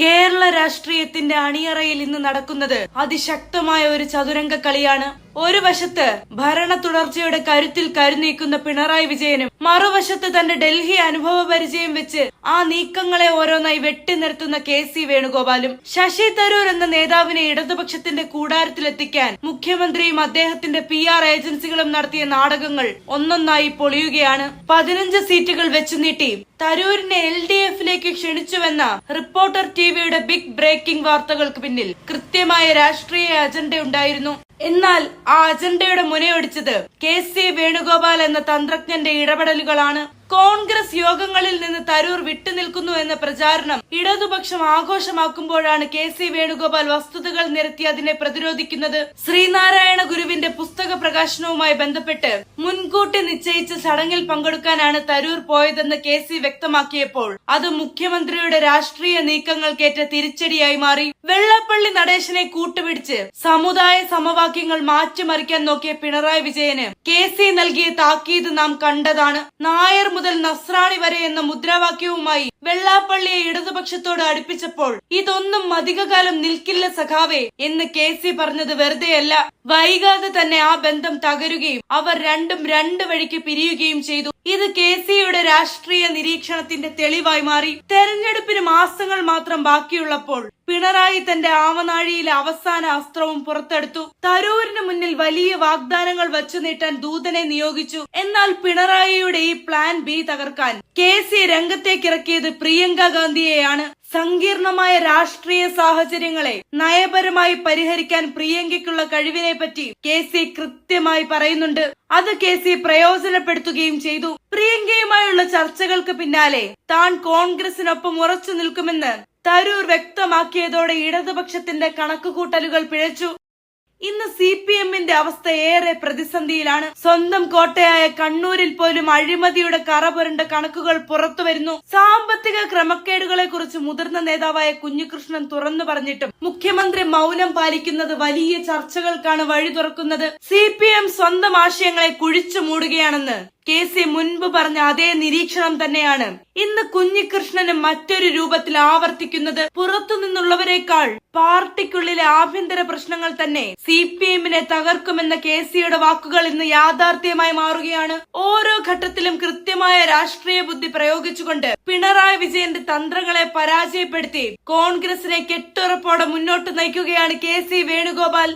കേരള രാഷ്ട്രീയത്തിന്റെ അണിയറയിൽ ഇന്ന് നടക്കുന്നത് അതിശക്തമായ ഒരു ചതുരംഗ കളിയാണ്. ഒരു വശത്ത് ഭരണ തുടർച്ചയുടെ കരുത്തിൽ കരുനീക്കുന്ന പിണറായി വിജയനും മറുവശത്ത് തന്റെ ഡൽഹി അനുഭവ പരിചയം വെച്ച് ആ നീക്കങ്ങളെ ഓരോന്നായി വെട്ടി നിർത്തുന്ന കെ സി വേണുഗോപാലും ശശി തരൂർ എന്ന നേതാവിനെ ഇടതുപക്ഷത്തിന്റെ കൂടാരത്തിലെത്തിക്കാൻ മുഖ്യമന്ത്രിയും അദ്ദേഹത്തിന്റെ പി ആർ ഏജൻസികളും നടത്തിയ നാടകങ്ങൾ ഒന്നൊന്നായി പൊളിയുകയാണ്. പതിനഞ്ച് സീറ്റുകൾ വെച്ചു നീട്ടി. തരൂരിനെ എൽ ഡി എഫിലേക്ക് ക്ഷണിച്ചുവെന്ന റിപ്പോർട്ടർ ടിവിയുടെ ബിഗ് ബ്രേക്കിംഗ് വാർത്തകൾക്ക് പിന്നിൽ കൃത്യമായ രാഷ്ട്രീയ അജണ്ട ഉണ്ടായിരുന്നു എന്നാൽ ആ അജണ്ടയുടെ മുനയൊടിച്ചത് കെ സി വേണുഗോപാൽ എന്ന തന്ത്രജ്ഞന്റെ ഇടപെടലുകളാണ്. കോൺഗ്രസ് യോഗങ്ങളിൽ നിന്ന് തരൂർ വിട്ടുനിൽക്കുന്നു എന്ന പ്രചാരണം ഇടതുപക്ഷം ആഘോഷമാക്കുമ്പോഴാണ് കെ സി വേണുഗോപാൽ വസ്തുതകൾ നിരത്തി അതിനെ പ്രതിരോധിക്കുന്നത്. ശ്രീനാരായണ ഗുരുവിന്റെ പുസ്തക പ്രകാശനവുമായി ബന്ധപ്പെട്ട് മുൻകൂട്ടി നിശ്ചയിച്ച ചടങ്ങിൽ പങ്കെടുക്കാനാണ് തരൂർ പോയതെന്ന് കെ സി വ്യക്തമാക്കിയപ്പോൾ അത് മുഖ്യമന്ത്രിയുടെ രാഷ്ട്രീയ നീക്കങ്ങൾക്കേറ്റ തിരിച്ചടിയായി മാറി. വെള്ളപ്പള്ളി നടേശനെ കൂട്ടുപിടിച്ച് സമുദായ സമവാക്യങ്ങൾ മാറ്റിമറിക്കാൻ നോക്കിയ പിണറായി വിജയന് കെ സി നൽകിയ താക്കീത് നാം കണ്ടതാണ്. നായർ മുതൽ നസ്രാണി വരെ എന്ന മുദ്രാവാക്യവുമായി വെള്ളാപ്പള്ളിയെ ഇടതുപക്ഷത്തോട് അടുപ്പിച്ചപ്പോൾ ഇതൊന്നും അധികകാലം നിൽക്കില്ല സഖാവേ എന്ന് കെ സി പറഞ്ഞത് വെറുതെയല്ല. വൈകാതെ തന്നെ ആ ബന്ധം തകരുകയും അവർ രണ്ടും രണ്ടു വഴിക്ക് പിരിയുകയും ചെയ്തു. ഇത് കെ സിയുടെ രാഷ്ട്രീയ നിരീക്ഷണത്തിന്റെ തെളിവായി മാറി. തെരഞ്ഞെടുപ്പിന് മാസങ്ങൾ മാത്രം ബാക്കിയുള്ളപ്പോൾ പിണറായി തന്റെ ആവനാഴിയിലെ അവസാന അസ്ത്രവും പുറത്തെടുത്തു. തരൂരിന് മുന്നിൽ വലിയ വാഗ്ദാനങ്ങൾ വച്ചു നീട്ടാൻ ദൂതനെ നിയോഗിച്ചു. എന്നാൽ പിണറായിയുടെ ഈ പ്ലാൻ ബി തകർക്കാൻ കെ സി രംഗത്തേക്കിറക്കിയത് പ്രിയങ്ക ഗാന്ധിയെയാണ്. സങ്കീർണമായ രാഷ്ട്രീയ സാഹചര്യങ്ങളെ നയപരമായി പരിഹരിക്കാൻ പ്രിയങ്കയ്ക്കുള്ള കഴിവിനെ പറ്റി കെ സി കൃത്യമായി പറയുന്നുണ്ട്. അത് കെ സി പ്രയോജനപ്പെടുത്തുകയും ചെയ്തു. പ്രിയങ്കയുമായുള്ള ചർച്ചകൾക്ക് പിന്നാലെ താൻ കോൺഗ്രസിനൊപ്പം ഉറച്ചു നിൽക്കുമെന്ന് തരൂർ വ്യക്തമാക്കിയതോടെ ഇടതുപക്ഷത്തിന്റെ കണക്കുകൂട്ടലുകൾ പിഴച്ചു. ഇന്ന് സി പി എമ്മിന്റെ അവസ്ഥ ഏറെ പ്രതിസന്ധിയിലാണ്. സ്വന്തം കോട്ടയായ കണ്ണൂരിൽ പോലും അഴിമതിയുടെ കറ കണക്കുകൾ പുറത്തു വരുന്നു. സാമ്പത്തിക ക്രമക്കേടുകളെ കുറിച്ച് മുതിർന്ന നേതാവായ കുഞ്ഞികൃഷ്ണൻ തുറന്നു പറഞ്ഞിട്ടും മുഖ്യമന്ത്രി മൗനം പാലിക്കുന്നത് വലിയ ചർച്ചകൾക്കാണ് വഴി തുറക്കുന്നത്. സി സ്വന്തം ആശയങ്ങളെ കുഴിച്ചു മൂടുകയാണെന്ന് കെ സി മുൻപ് പറഞ്ഞ അതേ നിരീക്ഷണം തന്നെയാണ് ഇന്ന് കുഞ്ഞിക്കൃഷ്ണന് മറ്റൊരു രൂപത്തിൽ ആവർത്തിക്കുന്നത് പുറത്തു നിന്നുള്ളവരെക്കാൾ പാർട്ടിക്കുള്ളിലെ ആഭ്യന്തര പ്രശ്നങ്ങൾ തന്നെ സി പി എമ്മിനെ തകർക്കുമെന്ന കെ സിയുടെ വാക്കുകൾ ഇന്ന് യാഥാർത്ഥ്യമായി മാറുകയാണ്. ഓരോ ഘട്ടത്തിലും കൃത്യമായ രാഷ്ട്രീയ ബുദ്ധി പ്രയോഗിച്ചുകൊണ്ട് പിണറായി വിജയന്റെ തന്ത്രങ്ങളെ പരാജയപ്പെടുത്തി കോൺഗ്രസിനെ കെട്ടുറപ്പോടെ മുന്നോട്ട് നയിക്കുകയാണ് കെ സി വേണുഗോപാൽ.